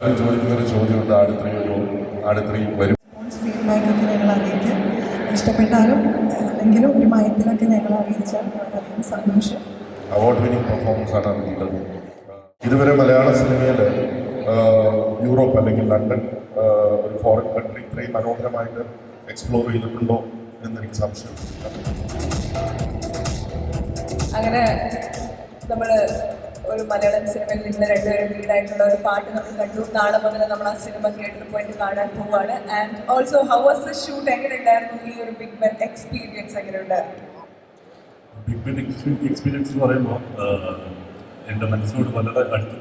അത് ചോദിക്കുന്ന ഒരു ചോദ്യമുണ്ട്. ആടുത്രി ഒരു വരും. ഫീഡ്ബാക്കൊക്കെ ഞങ്ങൾ അറിയിക്കാം. ഇഷ്ടപ്പെട്ടാലും അല്ലെങ്കിലും ഒരു മയത്തിലൊക്കെ ഞങ്ങൾ അറിയിച്ചാൽ വളരെയധികം സന്തോഷം. അവാർഡ് വിനിങ് പെർഫോമൻസ് ആണ് അതിനുള്ളത് ഇതുവരെ മലയാള സിനിമയിൽ യൂറോപ്പ് അല്ലെങ്കിൽ ലണ്ടൻ ഒരു ഫോറിൻ കൺട്രി ഇത്രയും മനോഹരമായിട്ട് എക്സ്പ്ലോർ ചെയ്തിട്ടുണ്ടോ എന്നെനിക്ക് സംശയം അങ്ങനെ നമ്മൾ ഒരു മലയാളം സിനിമയിൽ നിന്ന് രണ്ടുപേരും ലീഡായിട്ടുള്ള ഒരു പാട്ട് നമ്മൾ കണ്ടു. നാളെ മുതൽ നമ്മൾ ആ സിനിമ തിയേറ്ററിൽ പോയിട്ട് കാണാൻ പോവുകയാണ് and also how was the shoot എങ്ങനെ ഉണ്ടായിരുന്നു? ഈ ഒരു ബിഗ് ബെൻ എക്സ്പീരിയൻസ് എങ്ങനെ ഉണ്ടായിരുന്നു? ബിഗ് ബെൻ എക്സ്പീരിയൻസ് എന്ന് പറയുമ്പോൾ എന്റെ മനസ്സിനോട് വളരെ അടുത്ത്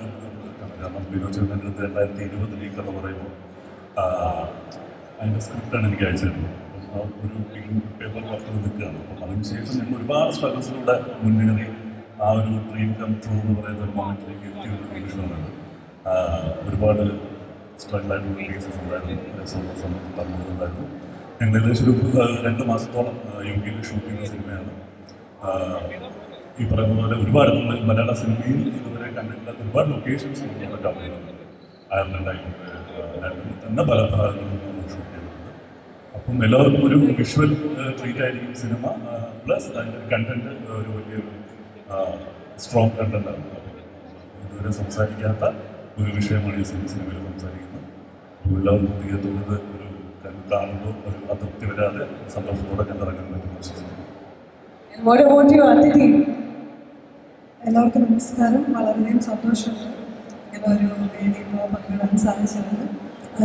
കാരണം വിനോദ് അടുത്ത് രണ്ടായിരത്തി ഇരുപതിൽ ഈ കഥ പറയുമ്പോൾ അതിന്റെ സ്ക്രിപ്റ്റാണ് എനിക്ക് അയച്ചിരുന്നത് ഒരു പേപ്പർ വർക്കിൽ നിൽക്കുകയാണ്. അപ്പം അതിനുശേഷം ഞങ്ങൾ ഒരുപാട് സ്ട്രഗിൾസിലൂടെ മുന്നേറി ആ ഒരു ഡ്രീം കം ത്രൂ എന്ന് പറയുന്ന ഒരു മൊമെന്റിലേക്ക് എത്തിയ ഒരു നിമിഷമാണ്. ഒരുപാട് സ്ട്രഗിൾ ആയിട്ടുള്ള കേസസ് ഉണ്ടായിരുന്നു. തന്നുണ്ടായിരുന്നു ഞങ്ങൾ ഏകദേശം ഒരു രണ്ട് മാസത്തോളം യു കെയിൽ ഷൂട്ട് ചെയ്യുന്ന സിനിമയാണ്. ഈ പറയുന്ന പോലെ ഒരുപാട് മലയാള സിനിമയിൽ ഇതുവരെ കണ്ടിട്ടില്ലാത്ത ഒരുപാട് ലൊക്കേഷൻസ് നമ്മൾ കവർ ചെയ്യുന്നുണ്ട് അയർലൻഡ് ആയിക്കോട്ടെ ലണ്ടനിൽ തന്നെ പല ഭാഗങ്ങളിൽ നമ്മൾ ഷൂട്ട് ചെയ്തിട്ടുണ്ട്. അപ്പം എല്ലാവർക്കും ഒരു വിഷ്വൽ ട്രീറ്റ് ആയിരിക്കും സിനിമ. പ്ലസ് അതിന്റെ കണ്ടന്റ് ഒരു വലിയൊരു സ്ട്രോങ് കണ്ടന്റാണ് ഇതുവരെ സംസാരിക്കാത്ത ഒരു വിഷയമാണ് ഈ സിനിമ സിനിമയിൽ സംസാരിക്കുന്നത്. എല്ലാവരും എല്ലാവർക്കും തോന്നുന്നത് ഒരു കാണുമ്പോൾ ഒരു അതൃപ്തി വരാതെ സന്തോഷത്തോടെ കണ്ടിറങ്ങാൻ പറ്റുന്ന വിശ്വസിക്കുന്നു എല്ലാവർക്കും നമസ്കാരം. വളരെയധികം സന്തോഷമുണ്ട്. ഇങ്ങനെ ഒരു വേദി പങ്കിടാൻ സാധിച്ചത്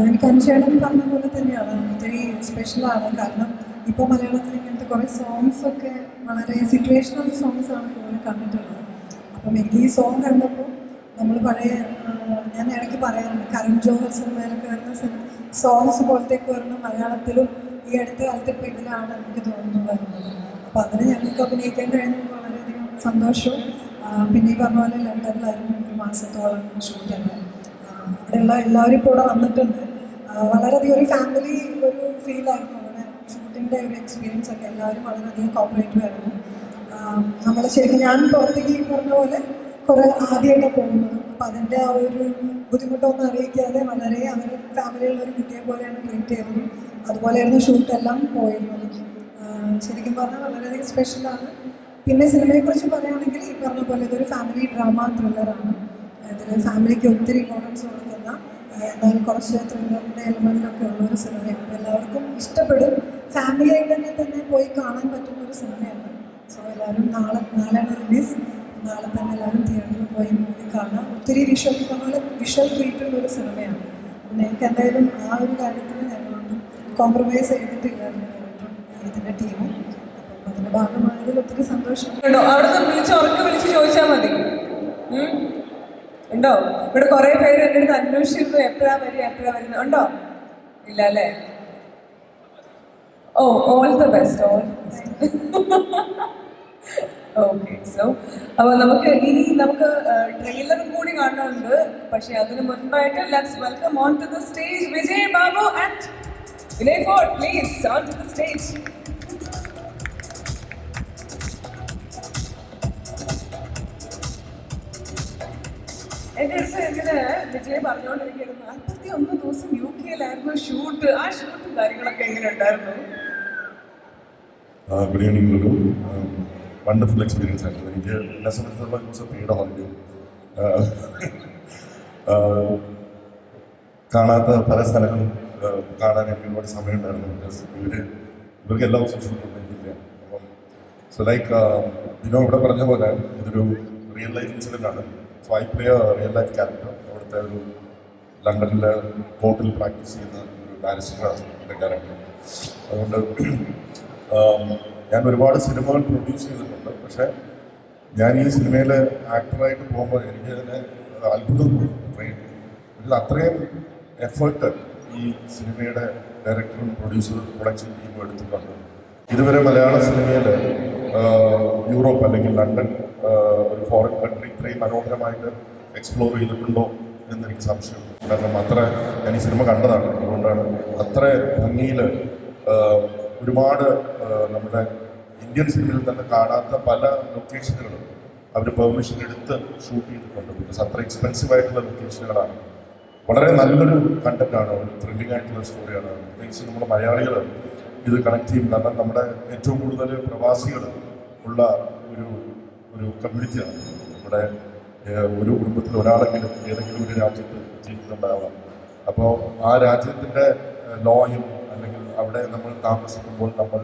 എനിക്ക് അനുശേഷം പറഞ്ഞ പോലെ തന്നെയാണ്. ഒത്തിരി സ്പെഷ്യലാണ് കാരണം ഇപ്പോൾ മലയാളത്തിൽ ഇങ്ങനത്തെ കുറേ സോങ്സ് ഒക്കെ വളരെ സിറ്റുവേഷണൽ സോങ്സ് ആണ് കൂടുതൽ കണ്ടിട്ടുള്ളത്. അപ്പം എനിക്ക് ഈ സോങ് കണ്ടപ്പോൾ നമ്മൾ പഴയ ഞാൻ ഇടയ്ക്ക് പറയാറുണ്ട് കരൺ ജോഹർ സിനിമയിലൊക്കെ വരുന്ന സോങ്സ് പോലത്തേക്ക് വരുന്ന മലയാളത്തിലും ഈ അടുത്ത കാലത്ത് ഇപ്പോൾ ഇതിലാണ് എനിക്ക് തോന്നുന്നു വരുന്നത് അപ്പോൾ അതിന് ഞങ്ങൾക്ക് അഭിനയിക്കാൻ കഴിഞ്ഞത് വളരെയധികം സന്തോഷവും പിന്നെ ഈ പറഞ്ഞ പോലെ ലണ്ടനിലായിരുന്നു ഒരു മാസത്തോളം ഷൂട്ട് ചെയ്യുന്നത് അവിടെയുള്ള എല്ലാവരും ഇപ്പോൾ വന്നിട്ടുണ്ട്. വളരെയധികം ഒരു ഫാമിലി ഒരു ഫീലായിരുന്നു ഷൂട്ടിന്റെ ഒരു എക്സ്പീരിയൻസ് ഒക്കെ എല്ലാവരും വളരെയധികം കോപ്പറേറ്റീവ് ആയിരുന്നു. നമ്മൾ ശരിക്കും ഞാൻ പുറത്തേക്ക് ഈ പറഞ്ഞ പോലെ കുറേ ആദ്യമായിട്ടാണ് പോകുന്നത്. അപ്പം അതിന്റെ ആ ഒരു ബുദ്ധിമുട്ടൊന്നും അറിയിക്കാതെ വളരെ അവർ ഫാമിലിയുള്ള ഒരു കുട്ടിയെ പോലെയാണ് ട്രീറ്റ് ചെയ്തത്. അതുപോലെയായിരുന്നു ഷൂട്ടെല്ലാം പോയിരുന്നത്. ശരിക്കും പറഞ്ഞാൽ വളരെയധികം സ്പെഷ്യലാണ് പിന്നെ സിനിമയെക്കുറിച്ച് പറയുകയാണെങ്കിൽ ഈ പറഞ്ഞ പോലെ ഇതൊരു ഫാമിലി ഡ്രാമ ത്രില്ലറാണ് ഇതിൽ ഫാമിലിക്ക് ഒത്തിരി ഇമ്പോർട്ടൻസ് കൊടുക്കുന്ന എന്നാലും കുറച്ച് ത്രില്ലറിന്റെ എലമെന്റൊക്കെ ഉള്ള ഒരു സിനിമയാണ് എല്ലാവർക്കും ഇഷ്ടപ്പെടും. ഫാമിലിയായിട്ട് തന്നെ തന്നെ പോയി കാണാൻ പറ്റുന്ന ഒരു സിനിമയാണ് സോ എല്ലാവരും നാളെ നാളെയാണ് റിലീസ് നാളെ തന്നെ എല്ലാവരും തിയേറ്ററിൽ പോയി മൂവി കാണാം. ഒത്തിരി വിഷ്വൽ പോലെ വിഷ്വൽ ട്രീറ്റുള്ള ഒരു സിനിമയാണ്. പിന്നെ എനിക്ക് എന്തായാലും ആ ഒരു കാര്യത്തിൽ ഞങ്ങളൊന്നും കോംപ്രമൈസ് ഡയറക്ടറും ഇതിന്റെ ടീമും അപ്പം അതിന്റെ ഭാഗമായതിൽ ഒത്തിരി സന്തോഷം. ഉണ്ടോ? മതി. ഉണ്ടോ? ഇവിടെ കുറെ പേര് എന്റെ അടുത്ത് അന്വേഷിച്ചിരുന്നു. എപ്പോഴാ വരിക? എപ്പോഴാ വരുന്നത് ഉണ്ടോ? ഇല്ല അല്ലേ? ഓ all all best all okay so അപ്പോൾ നമുക്ക് ഇനി നമുക്ക് ട്രെയിലറും കൂടി കാണാനുണ്ട് പക്ഷേ അതിന് മുൻപായിട്ട് let's welcome on to the stage Vijay Babu and Vinay Forrt please on to the stage എന്റെ അടുത്ത് ഇങ്ങനെ വിജയ് പറഞ്ഞോണ്ടിരിക്കുന്നു നാൽപ്പത്തി ഒന്ന് ദിവസം യു കെയിലായിരുന്നു ഷൂട്ട് ആ ഷൂട്ടും കാര്യങ്ങളൊക്കെ എങ്ങനെ ഉണ്ടായിരുന്നു? ഗുഡ് ഈവനിങ് ഒരു വണ്ടർഫുൾ എക്സ്പീരിയൻസ് ആയിരുന്നു. എനിക്ക് എന്നെ സംബന്ധിച്ചിടത്തോളം ദിവസം പെയ്ഡ് ഹോളിഡേ കാണാത്ത പല സ്ഥലങ്ങളും കാണാൻ എനിക്ക് ഒരുപാട് സമയമുണ്ടായിരുന്നു. ബിക്കോസ് ഇവർ ഇവർക്ക് എല്ലാ ദിവസവും ഷൂട്ട് എനിക്കില്ല അപ്പം സോ ലൈക്ക് ഇതിനോ ഇവിടെ പറഞ്ഞ പോലെ ഇതൊരു റിയൽ ലൈഫ് ഇൻസിഡന്റ് ആണ്. So play real life character അവിടുത്തെ ഒരു ലണ്ടനിലെ കോർട്ടിൽ പ്രാക്ടീസ് ചെയ്യുന്ന ഒരു ബാരിസ്റ്ററാണ് എന്റെ ക്യാരക്ടർ അതുകൊണ്ട് ഞാൻ ഒരുപാട് സിനിമകൾ പ്രൊഡ്യൂസ് ചെയ്തിട്ടുണ്ട്. പക്ഷേ ഞാൻ ഈ സിനിമയിൽ ആക്ടറായിട്ട് പോകുമ്പോൾ എനിക്ക് അതിനെ അത്ഭുതം ഇതിൽ അത്രയും എഫേർട്ട് ഈ സിനിമയുടെ ഡയറക്ടറും പ്രൊഡ്യൂസറും പ്രൊഡക്ഷൻ ടീമും എടുത്തിട്ടുണ്ട്. ഇതുവരെ മലയാള സിനിമയിൽ യൂറോപ്പ് അല്ലെങ്കിൽ ലണ്ടൻ ഒരു ഫോറിൻ കൺട്രി ഇത്രയും മനോഹരമായിട്ട് എക്സ്പ്ലോർ ചെയ്തിട്ടുണ്ടോ എന്നെനിക്ക് സംശയമുണ്ട്. കാരണം അത്ര ഞാൻ ഈ സിനിമ കണ്ടതാണ്. അതുകൊണ്ടാണ് അത്ര ഭംഗിയിൽ ഒരുപാട് നമ്മുടെ ഇന്ത്യൻ സിനിമയിൽ തന്നെ കാണാത്ത പല ലൊക്കേഷനുകളും അവർ പെർമിഷൻ എടുത്ത് ഷൂട്ട് ചെയ്തിട്ടുണ്ട്. ബിക്കോസ് അത്ര എക്സ്പെൻസീവ് ആയിട്ടുള്ള ലൊക്കേഷനുകളാണ് വളരെ നല്ലൊരു കണ്ടന്റാണ് ഒരു ത്രില്ലിംഗ് ആയിട്ടുള്ള സ്റ്റോറിയാണ് പ്രത്യേകിച്ച് നമ്മുടെ മലയാളികൾ ഇത് കണക്ട് ചെയ്യും. കാരണം നമ്മുടെ ഏറ്റവും കൂടുതൽ പ്രവാസികൾ ഉള്ള ഒരു ഒരു കമ്മ്യൂണിറ്റിയാണ് നമ്മുടെ ഒരു കുടുംബത്തിൽ ഒരാളെങ്കിലും ഏതെങ്കിലും ഒരു രാജ്യത്ത് ജീവിക്കുന്നുണ്ടാവാം. അപ്പോൾ ആ രാജ്യത്തിന്റെ ലോയും അല്ലെങ്കിൽ അവിടെ നമ്മൾ താമസിക്കുമ്പോൾ നമ്മൾ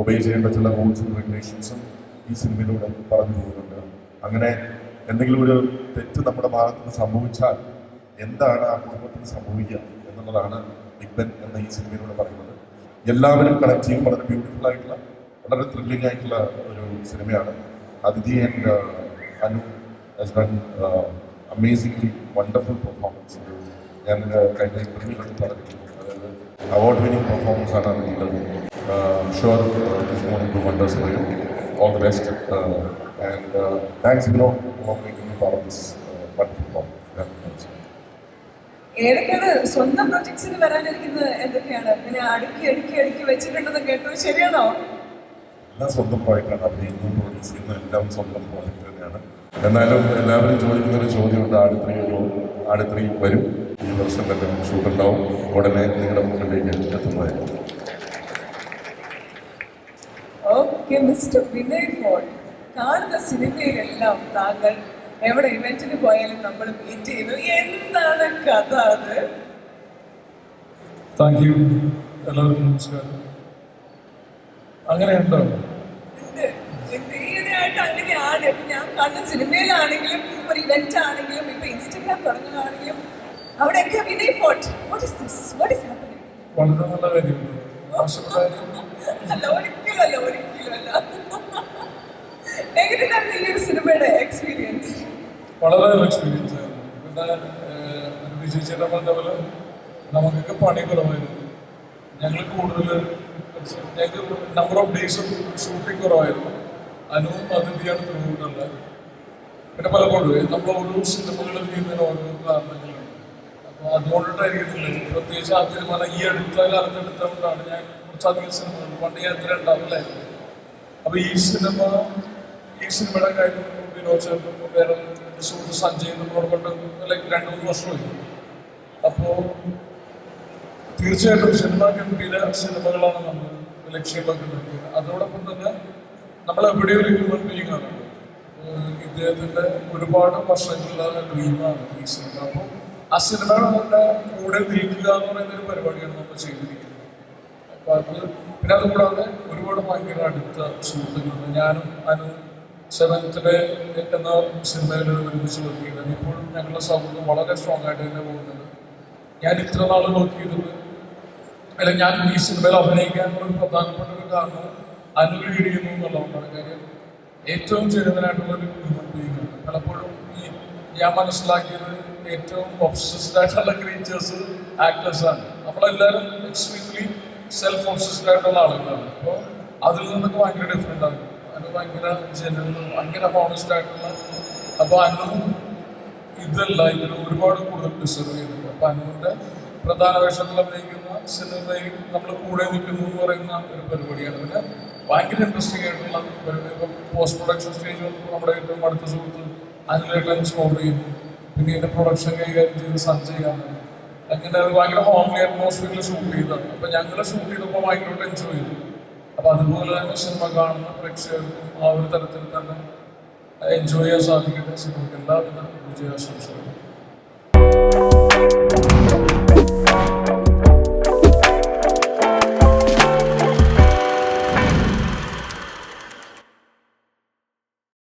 ഒബേ ചെയ്യേണ്ട ചില റൂൾസും റെഗുലേഷൻസും ഈ സിനിമയിലൂടെ പറഞ്ഞു പോകുന്നുണ്ട്. അങ്ങനെ എന്തെങ്കിലും ഒരു തെറ്റ് നമ്മുടെ ഭാഗത്ത് സംഭവിച്ചാൽ എന്താണ് ആ കുടുംബത്തിന് സംഭവിക്കുക എന്നുള്ളതാണ് ബിഗ് എന്ന ഈ സിനിമയിലൂടെ പറയുന്നത്. എല്ലാവരും കണക്ട് ചെയ്യും. വളരെ ബ്യൂട്ടിഫുൾ ആയിട്ടുള്ള വളരെ ത്രില്ലിംഗ് ആയിട്ടുള്ള ഒരു സിനിമയാണ് Aditi and Anu has done amazingly wonderful performance ഞാൻ uh, കഴിഞ്ഞ അതായത് അവാർഡ് വിനിങ് പെർഫോമൻസ് ആണ് അതിനുള്ളത് sure wonders for you all the best and thanks Vino for making me part of this wonderful performance ഏതൊക്കെയാണ് സ്വന്തം പ്രൊജക്ട്സിന് വരാനിരിക്കുന്നത് എന്തൊക്കെയാണ്? പിന്നെ അടുക്കി അടുക്കി അടുക്കി വെച്ചിട്ടുണ്ടെന്ന് കേട്ടു ശരിയാണോ? എല്ലാം സ്വന്തം പ്രോജക്റ്റാണ് അഭിനയിക്കുന്ന പ്രൊഡ്യൂസ് ചെയ്യുന്ന എല്ലാം സ്വന്തം പ്രോജക്റ്റ് തന്നെയാണ്. എന്നാലും എല്ലാവരും ചോദിക്കുന്ന ഒരു ചോദ്യമുണ്ട് ആടുത്രി ഒരു ആടുത്രി വരും. ഈ വർഷം തന്നെ ഷൂട്ട് ഉണ്ടാവും. ഉടനെ നിങ്ങളുടെ മുന്നിലേക്ക് എത്തുന്നതായിരിക്കും. ഓക്കെ മിസ്റ്റർ വിനയ് ഫോർട്ട് കാണുന്ന സിനിമയിലെല്ലാം താങ്കൾ എവിടെ ഇവന്റിന് പോയാലും നമ്മൾ മീറ്റ് ചെയ്യുന്നു. എന്താണ് കഥ അത്? താങ്ക് യു എല്ലാവർക്കും നമസ്കാരം. അങ്ങനെയുണ്ടോ? അങ്ങനെയാണ്. ഞാൻ കണ്ട സിനിമയിലാണെങ്കിലും ഒരു ഇവന്റ് ആണെങ്കിലും ഇപ്പൊ ഇൻസ്റ്റഗ്രാം തുടങ്ങുകയാണെങ്കിലും അവിടെയൊക്കെ Vinay Forrt. What is this what is happening വളരെ നല്ല അല്ല ഒരിക്കലും അല്ല ഒരിക്കലും അല്ല. എങ്ങനെയാണ് ഈ ഒരു സിനിമയുടെ എക്സ്പീരിയൻസ് വളരെ നല്ല എക്സ്പീരിയൻസ് ആയിരുന്നു. പിന്നെ ഏഹ്, ഒരു വിജയ് ചേട്ടൻ പറഞ്ഞ പോലെ നമുക്കൊക്കെ പണി കുറവായിരുന്നു. ഞങ്ങൾ കൂടുതൽ ഞങ്ങൾക്ക് നമ്പർ ഓഫ് ഡേയ്സ് ഷൂട്ടിംഗ് കുറവായിരുന്നു. അനുവും അതിഥിയാണ് ത്രൂട്ടുള്ളത് പിന്നെ പലപ്പോഴും നമ്മൾ ഓരോ സിനിമകൾ ചെയ്യുന്നതിന് ഓരോ കാരണങ്ങളുണ്ട് അപ്പോൾ അതുകൊണ്ടിട്ടായിരിക്കത്തില്ല പ്രത്യേകിച്ച് ആ തീരുമാനം ഈ അടുത്ത കാലത്ത് എടുത്തുകൊണ്ടാണ് ഞാൻ കുറച്ചധികം സിനിമകൾ പണ്ട് ഞാൻ എത്ര ഉണ്ടാവില്ലായിരുന്നു അപ്പോൾ ഈ സിനിമ ഈ സിനിമയുടെ കാര്യം വിനോദ് വേറെ എന്റെ സുഹൃത്ത് സഞ്ജയ് നമ്മളോട് കൊണ്ട് ലൈക്ക് രണ്ട് മൂന്ന് വർഷമായി. അപ്പോൾ തീർച്ചയായിട്ടും സിനിമ ഗംഭീര സിനിമകളാണ് നമ്മൾ ലക്ഷ്യം വെക്കുന്നത് അതോടൊപ്പം തന്നെ നമ്മൾ എവിടെ ഒരു ഹ്യൂമൻ ബീങ് ആണ്. ഇദ്ദേഹത്തിന്റെ ഒരുപാട് വർഷങ്ങളിലുള്ള ഡ്രീമാണ് ഈ സിനിമ. അപ്പോൾ ആ സിനിമകളുടെ കൂടെ നിൽക്കുക എന്ന് പറയുന്ന ഒരു പരിപാടിയാണ് നമ്മൾ ചെയ്തിരിക്കുന്നത്. അപ്പോൾ അത് പിന്നെ അതുകൂടാതെ ഒരുപാട് ഭയങ്കര അടുത്ത സുഹൃത്തുക്കളുണ്ട്. ഞാനും അനു സെവൻത്തിലെ എന്ന സിനിമയിൽ ഒരുമിച്ച് വർക്ക് ചെയ്തത് ഇപ്പോൾ ഞങ്ങളുടെ സൗഹൃദം വളരെ സ്ട്രോങ് ആയിട്ട് തന്നെ പോകുന്നുണ്ട്. ഞാൻ ഇത്ര നാൾ വർക്ക് ചെയ്തത് അല്ല ഞാൻ ഈ സിനിമയിൽ അഭിനയിക്കാനുള്ള ഒരു പ്രധാനപ്പെട്ട ഒരു കാരണം അനു ലീഡ് ചെയ്യുന്നു എന്നുള്ളതുകൊണ്ടാണ്. കാര്യം ഏറ്റവും ചെറുതനായിട്ടുള്ള ഒരു ഹ്യൂമൻ പലപ്പോഴും ഈ ഞാൻ മനസ്സിലാക്കിയത് ഏറ്റവും ഒബ്സസ്ഡ് ആയിട്ടുള്ള ക്രീച്ചേഴ്സ് ആക്ടേഴ്സാണ് നമ്മളെല്ലാവരും എക്സ്ട്രീംലി സെൽഫ് ഒബ്സസ്ഡ് ആയിട്ടുള്ള ആളുകളാണ്. അപ്പോൾ അതിൽ നിന്നൊക്കെ ഭയങ്കര ഡിഫറെന്റ് ആണ്. അനു ഭയങ്കര ജനറൽ ഭയങ്കര ഹോണസ്റ്റ് ആയിട്ടുള്ള അപ്പോൾ അനു ഇതല്ല ഇതിന് ഒരുപാട് കൂടുതൽ ഡിസർവ് ചെയ്യുന്നുണ്ട്. അപ്പൊ അനുവിന്റെ പ്രധാന വേഷങ്ങൾ അഭിനയിക്കുന്ന സിനിമയിൽ നമ്മൾ കൂടെ നിൽക്കുന്നു എന്ന് പറയുന്ന ഒരു പരിപാടിയാണ്. പിന്നെ ഭയങ്കര ഇൻട്രസ്റ്റിംഗ് ആയിട്ടുള്ള പരിപാടി. ഇപ്പം പോസ്റ്റ് പ്രൊഡക്ഷൻ സ്റ്റേജ് നമ്മുടെ ഏറ്റവും അടുത്ത സുഹൃത്ത് അനിലേട്ടൻ സ്കോർ ചെയ്യുന്നു പിന്നെ എന്റെ പ്രൊഡക്ഷൻ കൈകാര്യം ചെയ്ത് സഞ്ജയ് ആണ്. അങ്ങനെ ഭയങ്കര ഹോംലി അറ്റ്മോസ്ഫിയറിൽ ഷൂട്ട് ചെയ്തതാണ്. അപ്പൊ ഞങ്ങൾ ഷൂട്ട് ചെയ്തപ്പോൾ ഭയങ്കരമായിട്ട് ടെൻഷൻ ചെയ്തു അപ്പൊ അതുപോലെ തന്നെ സിനിമ കാണുന്ന പ്രേക്ഷകർക്കും ആ ഒരു തരത്തിൽ തന്നെ എൻജോയ് ചെയ്യാൻ സാധിക്കട്ടെ. സിനിമയ്ക്ക് എല്ലാവിധ വിജയാശംസകളും.